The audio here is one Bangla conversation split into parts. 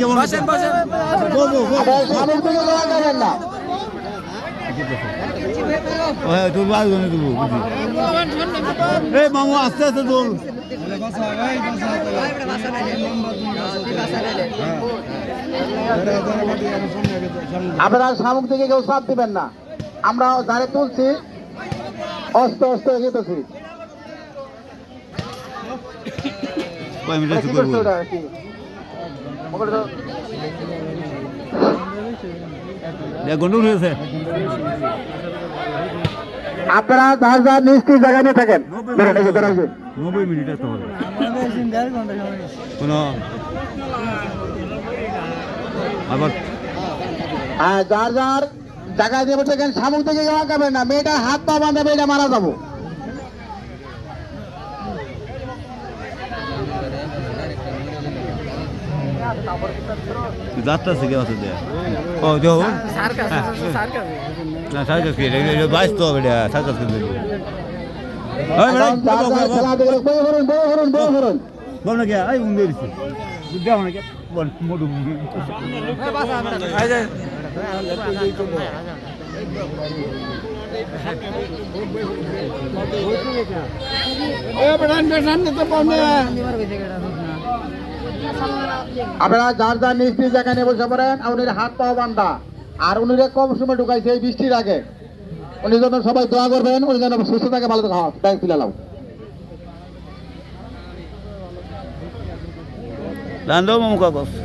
কেমন বসেন বসেন। না মামু আস্তে আস্তে দৌড়। আপনারা সামুক দিকে কেউ সাপ দিবেন না। আমরা দাঁড়ে তুলছি অস্ত অস্ত এগিয়েছি হয়েছে। আপনারা যার যার নিশ্চিত জায়গায় নিয়ে থাকেন। নব্বই মিনিট আসতে হবে। আবার যার যার জায়গায় দিয়ে বসে সামুক দিকে যাওয়া যাবে না। মেয়েটার হাত পা বাঁধাবে এটা মারা যাব। যাত্রা থেকে আছে দেয়া? ও সার্কাস সার্কাস না সার্কাস কি বাইশ তো হবে সার্কাস কিন্তু বল না কে? আই উন্দে দিছে। দেখো না কে? বল, মোটু এই যে আপনারা যার যার নিশ্চিত জায়গায় নিয়ে বসে পড়েন আর উনির হাত পা বান্ধা আর উনিরে কম সময় ঢুকাইছে এই বৃষ্টির আগে। উনি যেন সবাই দোয়া করবেন উনি যেন সুস্থ থাকে ভালো থাকে। তুলে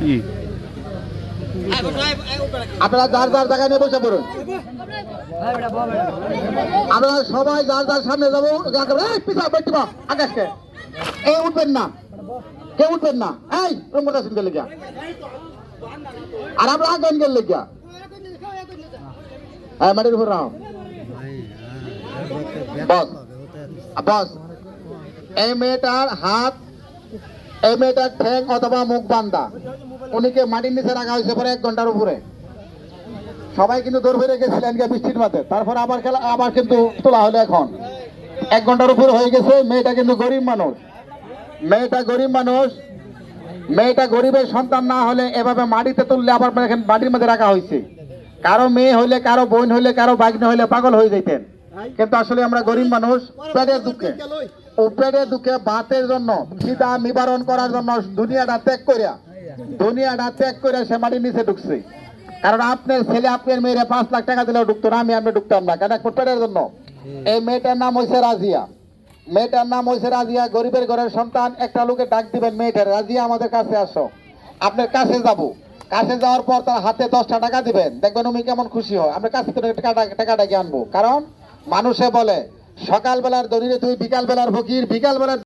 কি আপনারা যার যার জায়গায় নিয়ে বসে পড়ুন। আপনারা সবাই যার যার সামনে যাব পিছা আকাশকে। এই উঠবেন না। কে উঠবেন না? এই রুমটা শুনতে লেগিয়া? আর আমরা আগান গেল লেগিয়া? হ্যাঁ মাটির উপর রাও বস। বস, এই মেয়েটার হাত, এই মেয়েটার ঠ্যাং অথবা মুখ বান্ধা উনিকে মাটির নিচে রাখা হয়েছে পরে এক ঘণ্টার উপরে? সবাই কিন্তু দৌড় ফিরে গেছিলেন গিয়ে বৃষ্টির মাঠে। তারপর আবার খেলা, আবার কিন্তু তোলা হলো এখন। এক ঘণ্টার উপরে হয়ে গেছে, মেয়েটা কিন্তু গরিব মানুষ। মেয়েটা গরিব মানুষ, মেয়েটা গরিবের সন্তান না হলে এভাবে মাটিতে তুললে আবার এখানে মাটির মধ্যে রাখা হয়েছে। কারও মেয়ে হলে কারও বোন হলে কারও বাইক হলে পাগল হয়ে যেতেন কিন্তু আসলে আমরা গরিব মানুষ, পেটের দুঃখে। পেটের দুঃখে বাতের জন্য খিদা নিবারণ করার জন্য দুনিয়াটা ত্যাগ করিয়া, দুনিয়াটা ত্যাগ করে সে মাটির নিচে ঢুকছে। কারণ আপনার ছেলে, আপনার মেয়েরে পাঁচ লাখ টাকা দিলেও ঢুকতো না, আমি আপনি ঢুকতাম না। কেন? পেটের জন্য। এই মেয়েটার নাম হয়েছে রাজিয়া। মেয়েটার নাম হয়েছে রাজিয়া, গরিবের ঘরের সন্তান। একটা লোকে ডাক দিবেন মেয়েটার রাজিয়া, আমাদের কাছে আসো। আপনার কাছে যাব। কাছে যাওয়ার পর তার হাতে দশটা টাকা দিবেন। দেখবেন উনি কেমন খুশি হয়। আমরা কাছে টাকাটাকে আনব। কারণ মানুষে বলে, সকালবেলার দরিদ্র তুই, বিকালবেলার ফকির বিকাল বেলার